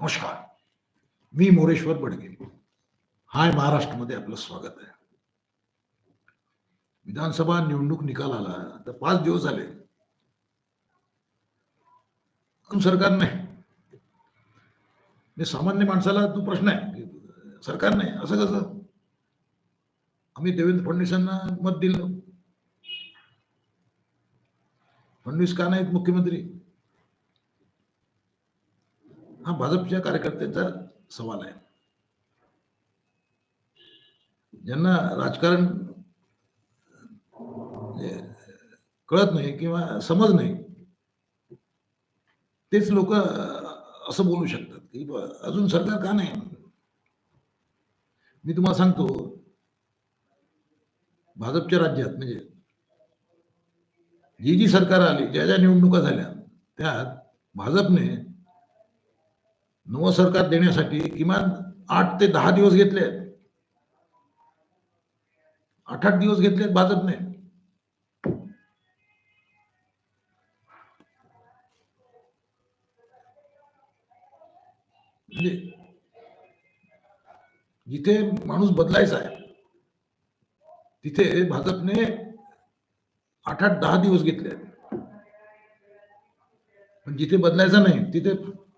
नमस्कार. मी मोरेश्वर बडगे. हाय महाराष्ट्रमध्ये आपलं स्वागत आहे. विधानसभा निवडणूक निकाल आला तर पाच दिवस झाले. सरकार नाही. म्हणजे सामान्य माणसाला तो प्रश्न आहे की सरकार नाही असं कसं? आम्ही देवेंद्र फडणवीसांना मत दिलं. फडणवीस का नाहीत मुख्यमंत्री? हा भाजपच्या कार्यकर्त्यांचा सवाल आहे. ज्यांना राजकारण म्हणजे कळत नाही किंवा समज नाही तेच लोक असं बोलू शकतात की अजून सरकार का नाही? मी तुम्हाला सांगतो भाजपच्या राज्यात म्हणजे जी जी सरकार आली ज्या ज्या निवडणुका झाल्या त्यात भाजपने नवं सरकार देण्यासाठी किमान आठ ते दहा दिवस घेतले आहेत. आठ आठ दिवस घेतले भाजपने. म्हणजे जिथे माणूस बदलायचा आहे तिथे भाजपने आठ आठ दहा दिवस घेतले आहेत. पण जिथे बदलायचा नाही तिथे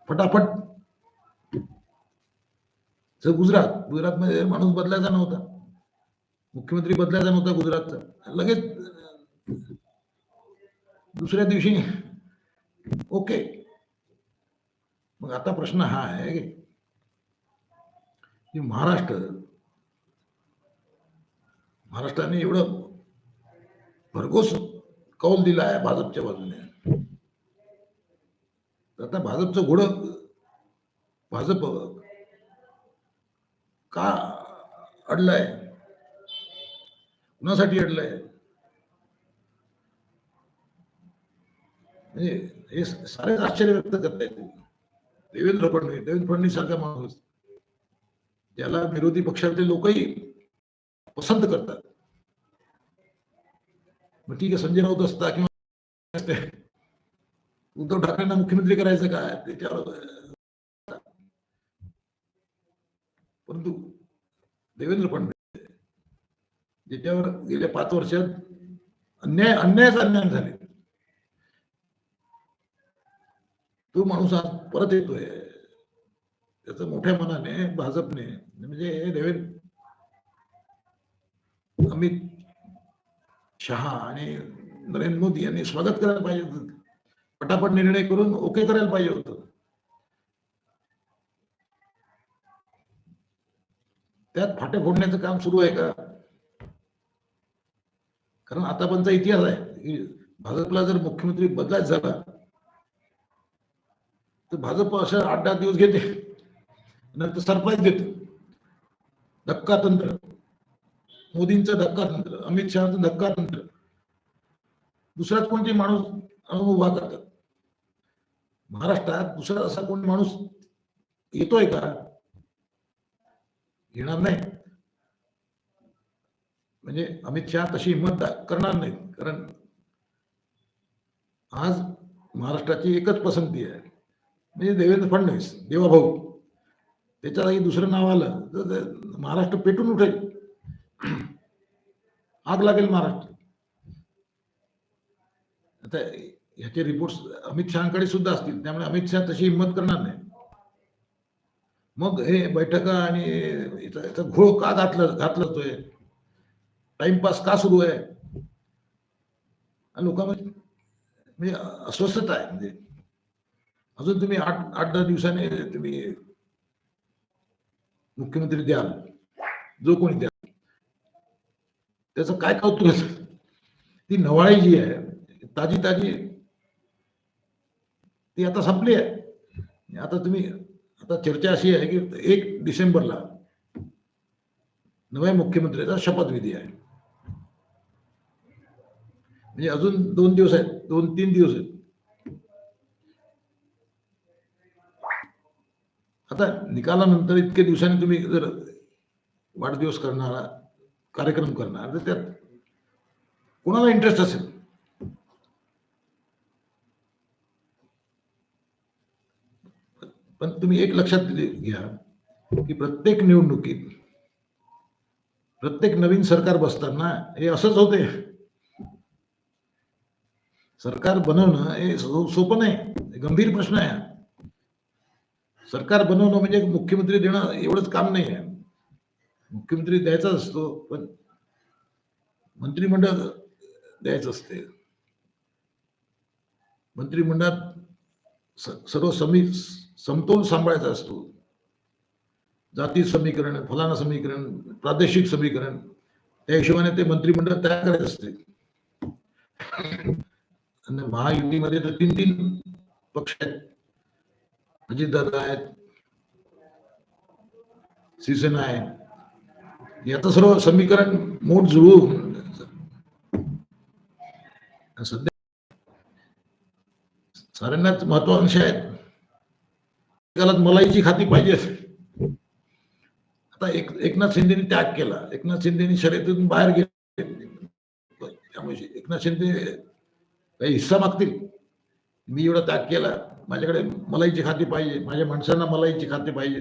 फटाफट जर गुजरात गुजरातमध्ये माणूस बदलायचा नव्हता. मुख्यमंत्री बदलायचा नव्हता गुजरातचा. लगेच दुसऱ्या दिवशी ओके. मग आता प्रश्न हा आहे की महाराष्ट्र महाराष्ट्राने एवढं भरघोस कौल दिला आहे भाजपच्या बाजूने. आता भाजपचं घोडं भाजप का अडलंय? कुणासाठी अडलंय? म्हणजे हे सारेच आश्चर्य व्यक्त करतायत देवेंद्र फडणवीस देवेंद्र फडणवीस सारखा माणूस. ज्याला विरोधी पक्षातले लोकही पसंत करतात. मग ठीक आहे संजय राऊत असता किंवा उद्धव ठाकरेंना मुख्यमंत्री करायचं काय? त्याच्यावर परंतु देवेंद्र फडणवीस ज्याच्यावर गेल्या पाच वर्षात अन्याय अन्यायच अन्याय झाले. तो माणूस आज परत येतोय. त्याच मोठ्या मनाने भाजपने म्हणजे देवेंद्र अमित शहा आणि नरेंद्र मोदी यांनी स्वागत करायला पाहिजे पटापट निर्णय करून ओके करायला पाहिजे होतं. त्यात फाटे फोडण्याचं काम सुरू आहे का? कारण आतापर्यंतचा इतिहास आहे. की भाजपला जर मुख्यमंत्री बदलायचा झाला तर भाजप असं आठ दहा दिवस घेते. नंतर सरप्राईज देते. धक्का तंत्र. मोदींचं धक्का तंत्र अमित शहाचं धक्का तंत्र. दुसराच कोणते माणूस अनुभव उभा करतात? महाराष्ट्रात दुसरा असा कोणी माणूस येतोय का? घेणार नाही. म्हणजे अमित शहा तशी हिंमत करणार नाहीत. कारण आज महाराष्ट्राची एकच पसंती आहे. म्हणजे देवेंद्र फडणवीस देवाभाऊ. त्याच्या जागी दुसरं नाव आलं तर महाराष्ट्र पेटून उठेल. आग लागेल महाराष्ट्र. आता ह्याचे रिपोर्ट्स अमित शहाकडे सुद्धा असतील. त्यामुळे अमित शहा तशी हिंमत करणार नाही. मग हे बैठका आणि याचा घोळ का घातलं घातलं तोय टाइमपास का सुरू आहे? लोकांमध्ये म्हणजे अस्वस्थता आहे म्हणजे अजून तुम्ही आठ आठ दहा दिवसाने तुम्ही मुख्यमंत्री द्याल. जो कोणी द्याल. त्याचं काय कौतुक असेल ती नवाळी जी आहे ताजी ताजी ती आता संपली आहे. आता तुम्ही आता चर्चा अशी आहे की एक डिसेंबरला नव्या मुख्यमंत्र्याचा शपथविधी आहे. म्हणजे अजून दोन दिवस आहेत दोन तीन दिवस आहेत. आता निकालानंतर इतके दिवसांनी तुम्ही जर वाढदिवस करणारा कार्यक्रम करणार तर त्यात कोणाला इंटरेस्ट असेल? पण तुम्ही एक लक्षात घ्या की प्रत्येक निवडणुकीत प्रत्येक नवीन सरकार बसताना हे असंच होते. सरकार बनवणं हे सोपं नाही गंभीर प्रश्न आहे. सरकार बनवणं म्हणजे मुख्यमंत्री देणं एवढंच काम नाही आहे मुख्यमंत्री द्यायचा असतो पण मंत्रिमंडळ द्यायचं असते. मंत्रिमंडळात सर्व समी समतोल सांभाळायचा असतो. जाती समीकरण फलाना समीकरण प्रादेशिक समीकरण त्या हिशोबाने ते मंत्रिमंडळ तयार करायचं असते. आणि महायुतीमध्ये तर तीन तीन पक्ष आहेत. अजितदादा आहेत शिवसेना आहे. याचं सर्व समीकरण मोठ जुळवून सध्या साऱ्यांनाच महत्वाकांक्षा आहेत. त्याला मलाईची खाती पाहिजे आता एक एकनाथ शिंदेनी त्याग केला. एकनाथ शिंदेनी शर्यतीतून बाहेर गेले. त्यामुळे एकनाथ शिंदे काही हिस्सा मागतील. मी एवढा त्याग केला. माझ्याकडे मलाईची खाती पाहिजे. माझ्या माणसांना मलाईची खाती पाहिजे.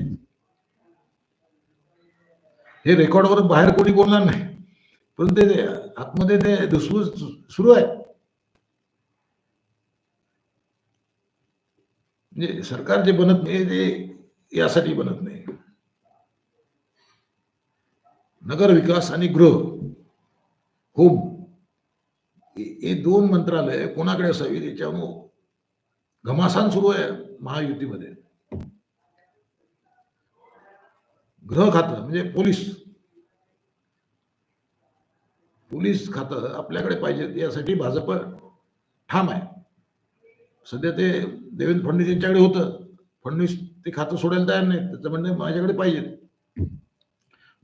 हे रेकॉर्डवर बाहेर कोणी बोलणार नाही. पण ते ते आतमध्ये ते धुसफूस सुरू आहे. म्हणजे सरकार जे बनत नाही ते यासाठी बनत नाही. नगर विकास आणि गृह होम हे दोन मंत्रालय कोणाकडे असावी त्याच्यामुळं घमासान सुरू आहे महायुतीमध्ये. गृह खातं म्हणजे पोलीस. पोलीस खातं आपल्याकडे पाहिजे यासाठी भाजप ठाम आहे. सध्या ते देवेंद्र फडणवीस यांच्याकडे होतं. फडणवीस ते खातं सोडायला तयार नाही त्याचं म्हणणं माझ्याकडे पाहिजे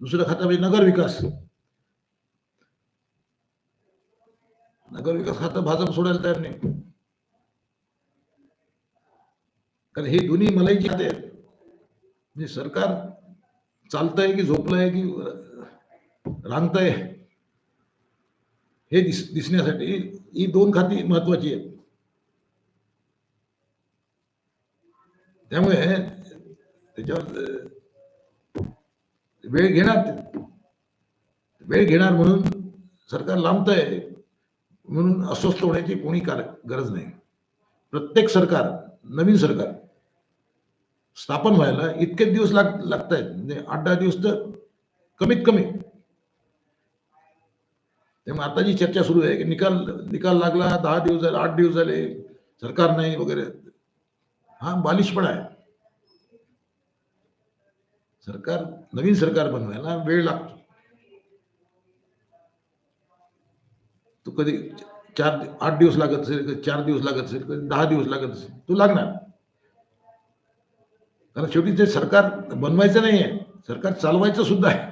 दुसरं खातं म्हणजे नगर विकास. नगर विकास खातं भाजप सोडायला तयार नाही. कारण हे दोन्ही मलाईची खाते म्हणजे सरकार चालतंय की झोपलंय की रांगतंय हे दिस दिसण्यासाठी ही दोन खाती महत्वाची आहेत. त्यामुळे त्याच्यावर वेळ घेणार वेळ घेणार म्हणून सरकार लांबतंय. म्हणून अस्वस्थ होण्याची कोणी कार- गरज नाही. प्रत्येक सरकार नवीन सरकार स्थापन व्हायला इतके दिवस लाग लागत आहेत म्हणजे आठ दहा दिवस तर कमीत कमी. त्यामुळे आता जी चर्चा सुरू आहे की निकाल निकाल लागला दहा दिवस झाले आठ दिवस झाले सरकार नाही वगैरे. हा बालिशपणा आहे. सरकार नवीन सरकार बनवायला वेळ लागतो. तो कधी चार आठ दिवस लागत असेल कधी चार दिवस लागत असेल कधी दहा दिवस लागत असेल तो लागणार. कारण शेवटी ते सरकार बनवायचं नाही आहे सरकार चालवायचं सुद्धा आहे.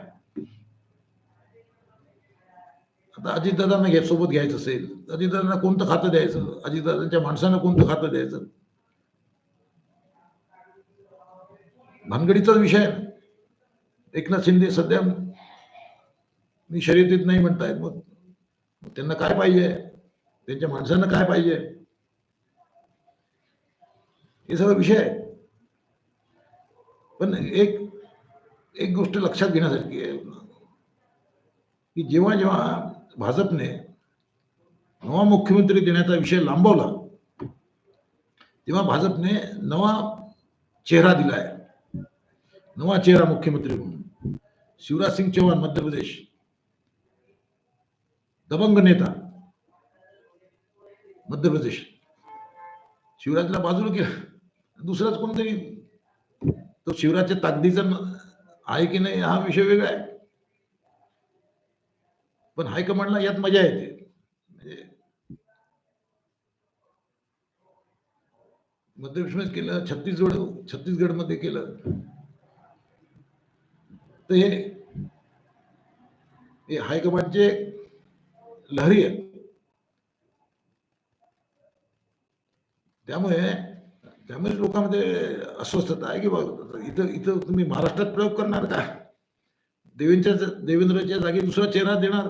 आता अजितदादांना घ्या सोबत घ्यायचं असेल अजितदादांना कोणतं खातं द्यायचं अजितदादांच्या माणसांना कोणतं खातं द्यायचं? भानगडीचाच विषय एकनाथ शिंदे सध्या मी शर्यतीत नाही म्हणतायत मग मग त्यांना काय पाहिजे? त्यांच्या माणसांना काय पाहिजे? हे सगळं विषय आहे. पण एक एक गोष्ट लक्षात घेण्यासारखी आहे. की जेव्हा जेव्हा भाजपने नवा मुख्यमंत्री देण्याचा विषय लांबवला तेव्हा भाजपने नवा चेहरा दिलाय. नवा चेहरा मुख्यमंत्री म्हणून. शिवराज सिंग चौहान मध्य प्रदेश. दबंग नेता. मध्य प्रदेश. शिवराजला बाजूला केला. दुसराच कोणतरी? तो शिवराजच्या ताकदीचा आहे की नाही हा विषय वेगळा आहे. पण हायकमांडला यात मजा येते. म्हणजे मध्य प्रदेशमध्ये केलं छत्तीसगड छत्तीसगडमध्ये केलं. तर हे हायकमांडचे लहरी आहे त्यामुळे त्यामुळे लोकांमध्ये अस्वस्थता आहे की बाबा इथं इथं तुम्ही महाराष्ट्रात प्रयोग करणार का? देवेंद्रच्या देवेंद्रच्या जागी दुसरा चेहरा देणार?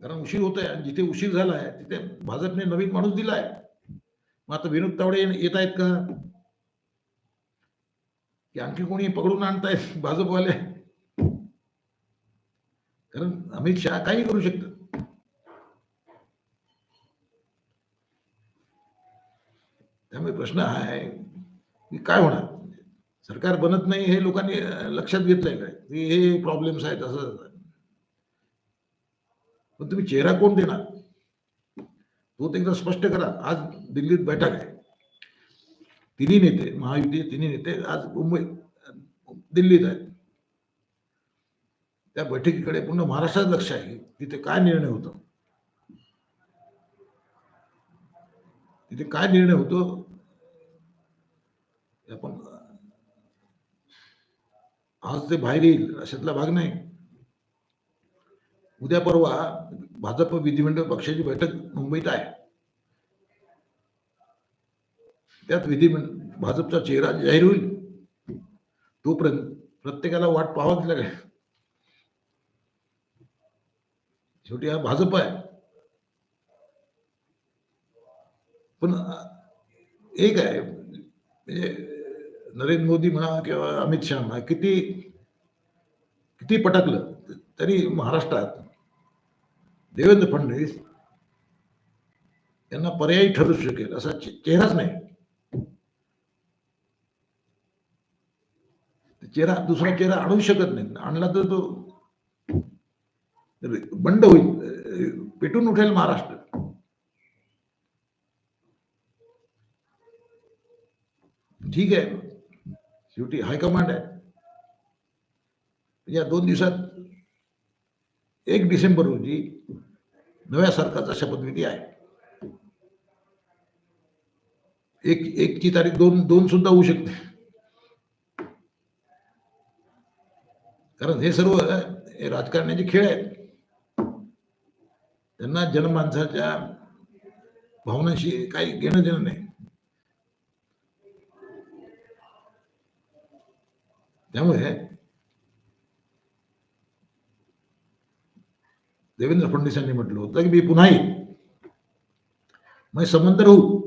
कारण उशीर होत आहे आणि जिथे उशीर झाला आहे तिथे भाजपने नवीन माणूस दिला आहे मग आता विनोद तावडे येत आहेत का? की आणखी कोणी पकडून आणतायत? भाजपवाले कारण अमित शहा काही करू शकतात. त्यामुळे प्रश्न हा आहे की काय होणार? सरकार बनत नाही हे लोकांनी लक्षात घेतलंय काय? की हे प्रॉब्लेम्स आहेत असं पण तुम्ही चेहरा कोण देणार? तो एकदा स्पष्ट करा. आज दिल्लीत बैठक आहे. तिन्ही नेते महायुती तिन्ही नेते आज मुंबई दिल्लीत आहेत. त्या बैठकीकडे पूर्ण महाराष्ट्रात लक्ष आहे तिथे काय निर्णय होतो? तिथे काय निर्णय होतो? आपण आज ते बाहेर येईल अशातला भाग नाही. उद्या परवा भाजप विधिमंडळ पक्षाची बैठक मुंबईत आहे. त्यात विधी भाजपचा चेहरा जाहीर होईल. तोपर्यंत प्रत्येकाला वाट पाहावाच लागेल शेवटी हा भाजप आहे. पण एक आहे म्हणजे नरेंद्र मोदी म्हणा किंवा अमित शहा म्हणा किती किती पटकलं तरी महाराष्ट्रात देवेंद्र फडणवीस यांना पर्यायी ठरू शकेल असा चे- चेहराच नाही. चेहरा दुसरा चेहरा आणू शकत नाही आणला तर तो बंड होईल. पेटून उठेल महाराष्ट्र. ठीक आहे. शेवटी हायकमांड आहे. या दोन दिवसात एक डिसेंबर रोजी नव्या सरकारचा शपथविधी आहे. एक एकची तारीख दोन दोन सुद्धा होऊ शकते. कारण, हे सर्व, हे राजकारण्याचे खेळ आहेत. त्यांना जनमानसाच्या भावनांशी काही घेणं देणं नाही. त्यामुळे देवेंद्र फडणवीस यांनी म्हटलं होतं की मी पुन्हा येईन. मैं समंदर हूँ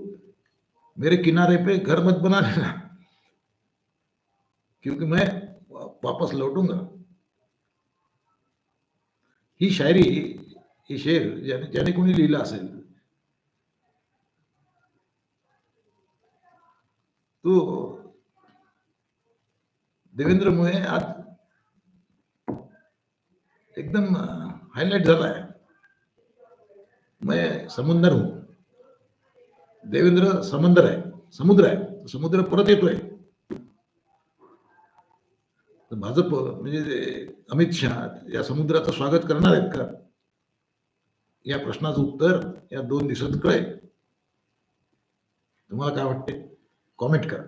मेरे किनारे पे घर मत बना लेना. क्योंकि मैं वापस लौटूँगा. ही शायरी, ही शेर, ज्याने ज्याने कोणी लिहिला असेल. तो देवेंद्र मुळे आज एकदम हायलाइट झाला है मैं समुंदर हूँ. देवेंद्र समंदर आहे, समुद्र आहे. समुद्र परत येतोय. भाजप म्हणजे अमित शहा या समुद्राचं स्वागत करणार आहेत का? या प्रश्नाचं उत्तर या दोन दिवसात कळेल. तुम्हाला काय वाटते कॉमेंट करा.